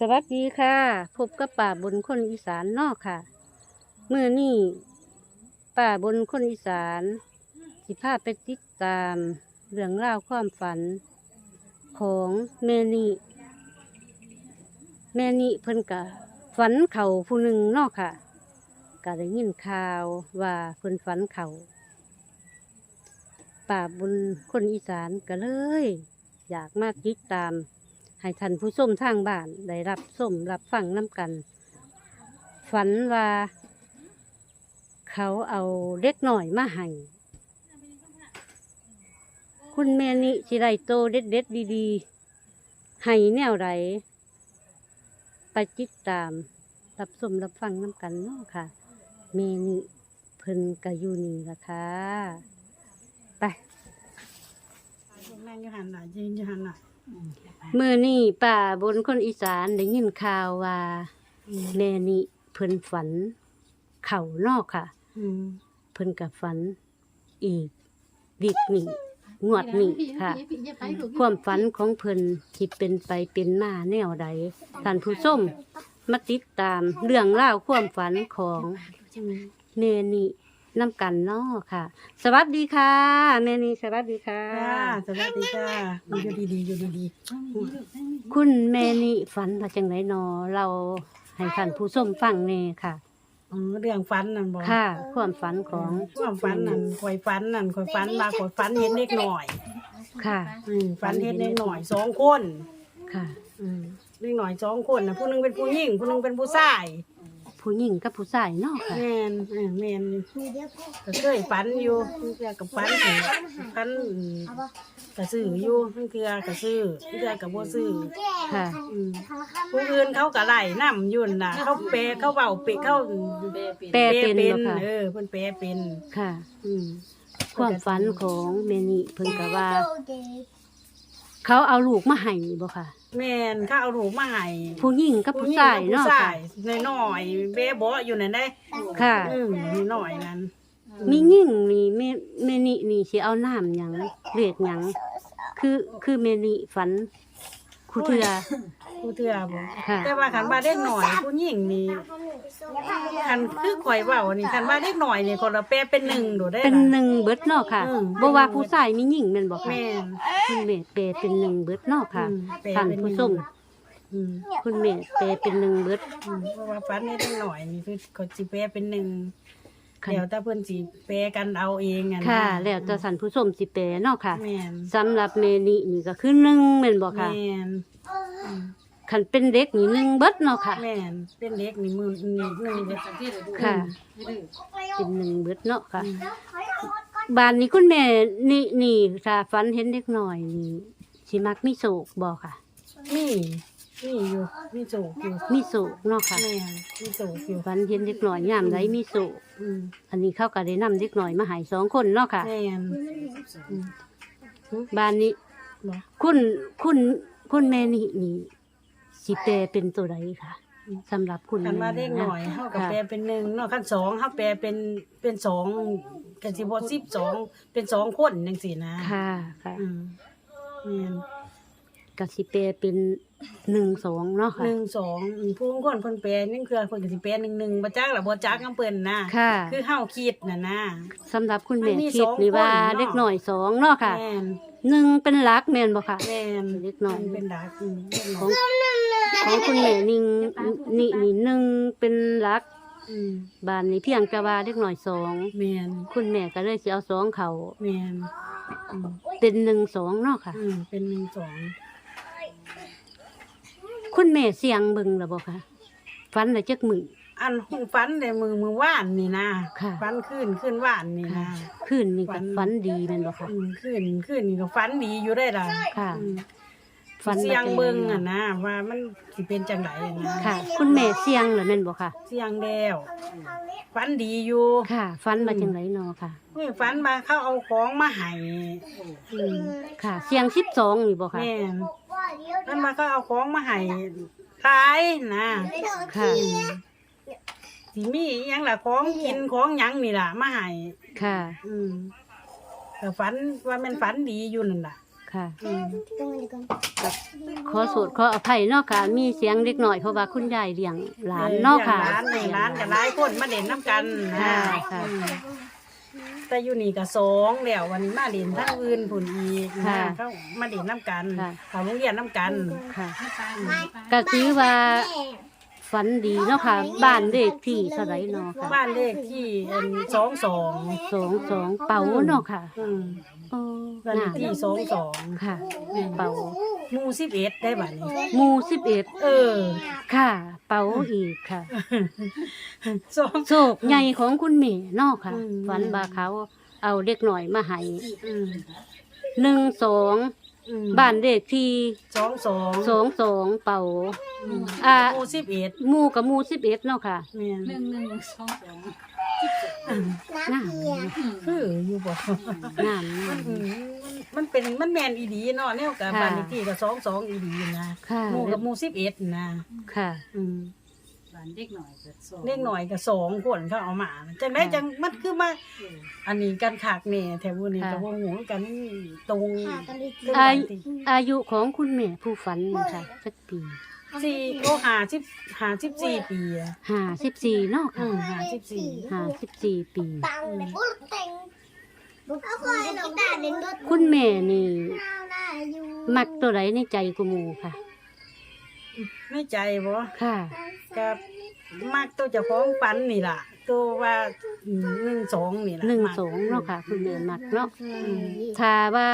สวัสดีค่ะ พบกับป่าบนคนอีสานนอกค่ะเมื่อนี่ป่าบนคนอีสาน สิพาไปติดตาม เรื่องราวความฝัน ของแม่นี่แม่นี่เพิ่นกะฝันเขาผู้หนึ่งเนอกค่ะก็ได้ยินข่าวว่าเพิ่นฝันเขาป่าบนคนอีสานก็เลย อยากมาติดตาม ให้ท่านผู้ชมทางบ้าน ได้รับชมรับฟังน้ำกัน ฝันว่า เขาเอาเล็กหน่อยมาให้คุณแม่นี่สิไรโตเด็ดเด็ดดีๆให้แนวไรไปจิตตาม รับชมรับฟังน้ำกันเนาะค่ะแม่นี่เพิ่นกะยูนี่ละค่ะ ไปนั่งอยู่หันหน่อยยืนอยู่หันหน่อย มื่อนี่ป่าบนคนอีสานได้ยินข่าวว่าแม่นี่เพิ่นฝัน เข่านอกค่ะอืมเพิ่นกับฝันอีกวิกนี่งวดนี่ค่ะ ความฝันของเพิ่นที่เป็นไปเป็นมาแนวใดท่านผู้ชมมาติดตามเรื่องเล่าวความฝันของแม่นี่ น้ำกันเนาะค่ะ สวัสดีค่ะแม่นี่สวัสดีค่ะค่ะสวัสดีค่ะอยู่ดีๆอยู่ดีคุณแม่นี่ฝันว่าจังไรนอเราให้ท่านผู้ชมฟังแน่ค่ะ ๆอ๋อเรื่องฟันนั่นบ่ค่ะ ความฝันของความฟันนั่นข่อยฟันนั่นข่อยฟันมาข่อยฟันเห็นเด็กหน่อยค่ะอืมฟันเห็นเด็กหน่อยสองคนค่ะ อืมเด็กหน่อยสองคนน่ะผู้หนึงเป็นผู้หญิงผู้หนึงเป็นผู้ชาย ผู้หญิงกับผู้ชายเนาะค่ะแม่นเออแม่นก็เคยฟันอยู่เทื่อกับฟันถึงฟันอืมกระซื้ออยู่เทื่อกระซื้อเทื่อกับบ่ซื้อค่ะ อืมผู้อื่นเขาก็ไล่นํยุ่นน่ะ เขาเปรเขาเว้าเปรเขาแปลเป็นบ่ค่ะ เออเพิ่นแปลเป็น ค่ะ อืมความฝันของแม่นี่เพิ่นก็ว่า เขาเอาลูกมาให้บ่ค่ะแม่นเขาเอาลูกมาให้ผู้หญิงกับผู้ชายผู้เนาะชาค่ะยน้อยๆเบ้บ่อยู่นั่นได้ค่ะ อืมน้อยๆนั้น มีหญิงนี่แม่แม่นี่นี่สิเอาน้ำหยังเรียกหยังคือคือแม่นี่ฝัน คูเทือ ผู้เทื่อบ่ค่ะ แต่ว่าคันว่าเด็กน้อยผู้หญิงนี่คันคือข่อยเว้านี่คันว่าเด็กน้อยนี่คนละแปลเป็นหนึ่งโดดได้เป็นล่ะ หนึ่งเบิดเนาะค่ะอืม บ่ว่าผู้ชายมีหญิงแม่นบ่ค่ะแม่นคุณแม่เปลเป็นหนึ่งเบิดเนาะค่ะอืมแปลท่านเป็นหผู้นึ่งชมอืมคุณแม่เปลเป็นหนึ่งเบิด อืมเพราะว่าฟันเด็กน้อยนี่คือเขาสิแปลเป็นหนึ่ง ค่ะ เดี๋ยวถ้าเพิ่นสิแปลกันเอาเองอะนะค่ะ แล้วแต่ท่านผู้ชมสิเปลเนาะค่ะแม่นสำหรับแม่นี่นี่ก็คือหนึ่งแม่นบ่ค่ะแม่นอืมคันเป็นเด็กนี่หนึ่งเบิดเนาะค่ะ แม่นเป็นเด็กนี่มือนี่หนึ่งเด็กค่ะเป็นหนึ่งเบิดเนาะค่ะ บ้านนี้คุณแม่นี่นี่ถ้าฝันเห็นเด็กน้อยนี่สิมักมีโศกบ่ค่ะมี มีอยู่มีโศกอยู่มีโศกเนาะค่ะแม่นมีโศกอยู่ฝันเห็นเด็กน้อยยามใดมีโศกอืมอันนี้เขาก็ได้นำเด็กน้อยมาให้สองคนเนาะค่ะ แม่นอืมบ้านนี้บ่คุณคุณคุณแม่นี่นี่สิแปลเป็นตัวใดค่ะสำหรับคุณคันว่าแม่เด็กหน่อยเฮาก็แปลเป็นหนึ่งเนาะคันสองเฮาแปลเป็นเป็นสองกันสิบ่12เป็นสองคนจังซี่นะค่ะค่ะ อืมแม่น ก็สิแปลเป็นหนึ่งสองเนาะค่ะ หนึ่งสองอืมผู้คนเพิ่นแปลนี่คือเพิ่นก็สิแปลหนึ่งหนึ่งบ่จักล่ะบ่จักนำเพิ่นนะค่ะคือเฮาคิดน่ะนะ สำหรับคุณแม่มันมีคิดสองนี่ว่าคนเนาะเด็กน้อยสองเนาะค่ะแม่นหนึ่งเป็นหลักแม่นบ่ค่ะ แม่นเล็กน้อย มันเป็นดักอืมของของคุณแม่นิ่งนี่นี่หนึ่งเป็นหลักอืมบ้านนี้เพียงแต่ว่าเด็กน้อยสองแม่นคุณแม่ก็เลยสิเอาสองเขาแม่นอืมเป็นหนึ่งสองเนาะค่ะ อืมเป็นหนึ่งสอง คุณแม่เสียงเบิ่งแล้วบ่ค่ะฟันได้จักมือ อันหูฟันในมือมือว่านนี่นะค่ะ ฟันขึ้นขึ้นว่านนี่นะ คืนนี่ก็ฝันฟันดีแม่นบ่ค่ะอืมขึ้นขึ้นนี่ก็ฟันดีอยู่ได้ล่ะค่ะอืมฟันเสียงว่าจัเบิ่งใดอะนะว่ามันสิเป็นจังไดอะนะค่ะ คุณแม่เสียงเหรอแม่นบ่ค่ะเสียงแล้วฟันดีอยู่ค่ะฟันมาจังไดเนาะค่ะ เฮ้ยฟันมาเขาเอาของมาให้อืมค่ะ เสียง12นี่บ่ค่ะแม่น นั่นมาก็เอาของมาให้ขายนะค่ะสิมีอิหยังล่ะของกินของหยังนี่ล่ะมาให้ค่ะ อืมแต่ฝันว่ามันฝันดีอยู่นั่นล่ะค่ะค่ะอืมขอสูตรขออภัยเนาะค่ะ มีเสียงเล็กหน่อยเพราะว่าคุณยายเลี้ยงหลานเนาะค่ะ เลี้ยงหลานในร้านกับหลายคนมาเด่นน้ำกันนะค่ะ ค่ะอืม แต่อยู่นี่ก็สองแล้ววันนี้มาเด่นทั้งอื่นผุนอีกนะค่ะ เขามาเด่นน้ำกันค่ะเขาโรงเรียนน้ำกันค่ะก็ถือว่าฝันดีเนาะค่ะ บ้านเลขที่เท่าไหรเนาะค่ะบ้านเลขที่สองสองสองสองเป่าเนาะค่ะ อืม โอ้บ้านเลขที่สองสองค่ะเป่าหมู่สิบเอ็ดได้บัดนี้ หมู่สิบเอ็ดเออ ค่ะ เป่าอีกค่ะสอง โศกใหญ่ของคุณแม่เนาะค่ะอืม ฝันบาเขาเอาเด็กหน่อยมาให้อืมหนึ่งสองอืมบ้านเลขที่สองสองสองสองเป่า อืมอ่า หมู่สิบเอ็ดหมู่กับหมู่สิบเอ็ดเนาะค่ะ แม่นหนึ่งหนึ่งสองสอง งามคืออยู่บ่งามงามอืมมันเป็นมันแมนอีดีเนาะแนวกับค่ะบ้านเลขที่กับสองสองอีดีนะค่ะหมู่กับหมู่สิบเอ็ดนะค่ะ อืมบานเด็กหน่อยเกิดสองเล็กหน่อยกับสองคนเขาเอามาจังได้จังมันคือมาอันนี้กันขากแน่แถวนี้กับวงหูกันตรงอายุอายุของคุณแม่ผู้ฝันนี่ค่ะสักปี สี่โอหาสิบหาสิบสี่ปีอะห้าสิบสี่เนาะอืค่ะมหาสิบสี่ห้าสิบสี่ปี ตังค์เลยปุ๊บเต็งเอาคอยหนูด่าเล่นรถคุณแม่นี่ข้าวหน้าอยู่มักตัวไหนในใจกูหมูค่ะ ไม่ใจบ่ ค่ะ กับ มากตัวเจะฟ้าของปันนี่ล่ะ ตัวว่าอืมหนึ่งสองนี่ล่ะหนึ่งมัก สองเนาะค่ะ คุณแม่มักเนาะอืมถ้าว่า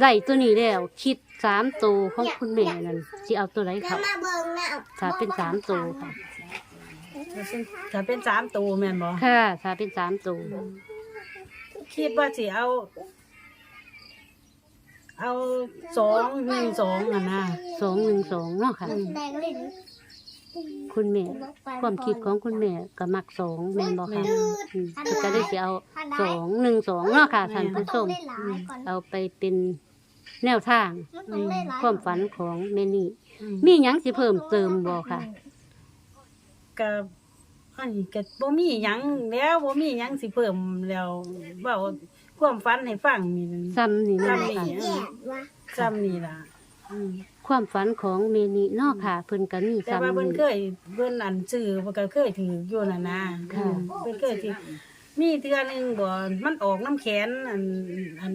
ได้ตัวนี้แล้ว คิดสามตัวของคุณแม่นั่นสิเอาตัวไหนจะเขามาเบิ่งนะถ้าเป็นสามตัวค่ะถ้าเป็นถ้าเป็นสามตัวแม่นบ่ค่ะถ้าเป็นสามตัวคิดว่าสิเอา เอาสองหนึ่งสองอะนะสองหนึ่งสองเนาะค่ะ แดงเล่น คุณแม่ความคิดของคุณแม่ก็มักสองแม่นบ่ค่ะอืมก็จะได้สิเอาสองหนึ่งสองเนาะค่ะท่านผู้ชมเล่นหลายก่อนเอาไปเป็นแนวทางมันต้องเล่นหลายความฝันของแม่นี่อืมมีหยังสิเพิ่มเติมบ่ค่ะ กับอันนี้ก็บ่มีหยังแล้วบ่มีหยังสิเพิ่มแล้วเว้าความฝันให้ฟังนี่ซ้ำนี่เนาะซ้ำนี่ค่ะแย่วะซ้ำนี่ล่ะ อืมความฝันของเมนี่เนาะค่ะ เพิ่นก็มีแต่ว่าซ้ำเพิ่นนี่เคยเพิ่นอันซื้อเพิ่นก็เคยถืออยู่น่ะนะค่ะอืมเพิ่นเคยถือมีเทื่อหนึงบ่มันออกน้ำแขนอันอัน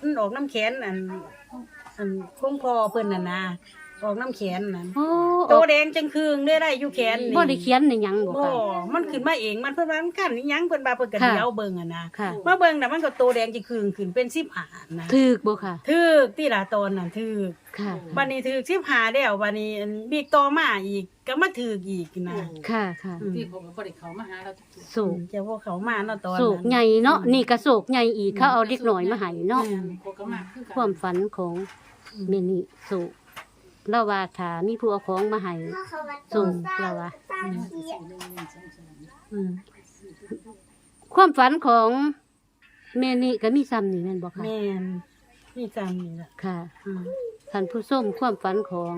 มันออกน้ำแขนอันอันคงพอเพิ่นน่ะนะ ออกน้ำแขนนั่นโอ้โตแดงจังคืงได้ได้อยู่แขนนี่บ่ได้เขียนในหยังบ่บ่ค่ะ มันขึ้นมาเองมันเพิ่นว่ามันกันอิหยังเพิ่นว่าเพิ่นก็ค่ะ เดียวเบิ่งอะนะค่ะมาเบิ่งน่ะมันก็โตแดงจังคืงขึ้นเป็น15นะถูกบ่ค่ะ ถึกที่ละตอนน่ะถึกค่ะ บัดนี้ถึก15แล้วบัดนี้อันบีกต่อมาอีกก็มาถึกอีกนะค่ะค่ะอืมที่ผมก็ได้เขามาหาเราทุกทีโศกเจ้าพวกเขามาเนาะตอนโศกใหญ่เนาะนี่ก็โศกใหญ่อีกเขาเอาเด็กน้อยมาให้เนาะโคก็มากคือกันความฝันของเมนี่โศก เราว่าถ้ามีผู้เอาของมาให้ถ้าเขามาส่งเราอะตามเขียนหนึ่งหนึ่งสองสองอืมความฝันของเมนี่ก็มีซ้ำนี่แม่นบ่ค่ะแม่นนี่จำนี่ล่ะค่ะอืมท่านผู้ชมความฝันของ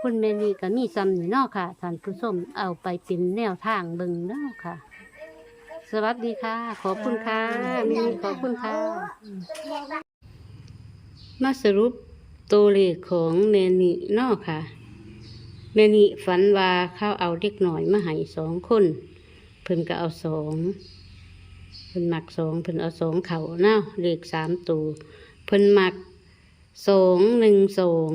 คุณเมนี่ก็มีซ้ำนี่เนาะค่ะท่านผู้ชมเอาไปเป็นแนวทางเบิ่งเนาะค่ะ สวัสดีค่ะ ขอบคุณค่ะเมนี่ขอบคุณค่ะ มาสรุป ตัวเลขของเมนี่นาะค่ะเมนี่ฝันว่าเขาเอาเด็กหน่อยมาให้สองคน เพิ่นก็เอาสองเพิ่นมักสองเพิ่นเอาสองเข่าเน่าเลขสามตัวเพิ่นมักสองหนึ่งสอง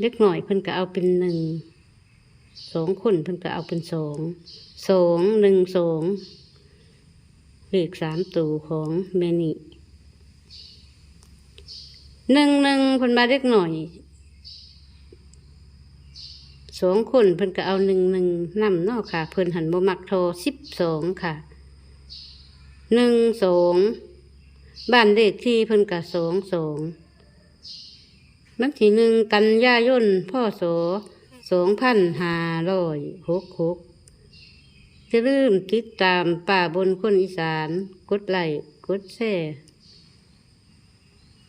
เล็กหน่อยเพิ่นก็เอาเป็นหนึ่งสองคนเพิ่นก็เอาเป็นสองสองหนึ่งสองเลขสามตัวของเมนี่ หนึ่งหนึ่งเพิ่นมาเล็กหน่อยสองคนเพิ่นก็เอาหนึ่งหนึ่งนำนาะค่ะ เพิ่นหันบ่มักโทรสิบสองค่ะหนึ่งสองบ้านเลขที่เพิ่นก็สองสองวันที่หนึ่งกันย่าย่นพ่อโสสองพันห้าร้อยหกหกจะลืมติดตามป่าบนคนอีสาน กดไลค์กดแชร์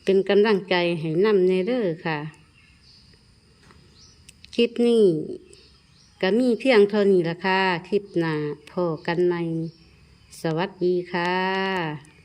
เป็นกำลังใจให้นำในเด้อค่ะ คลิปนี้ก็มีเพียงเท่านี้ละค่ะ คลิปหน้าพอกันใหม่ สวัสดีค่ะ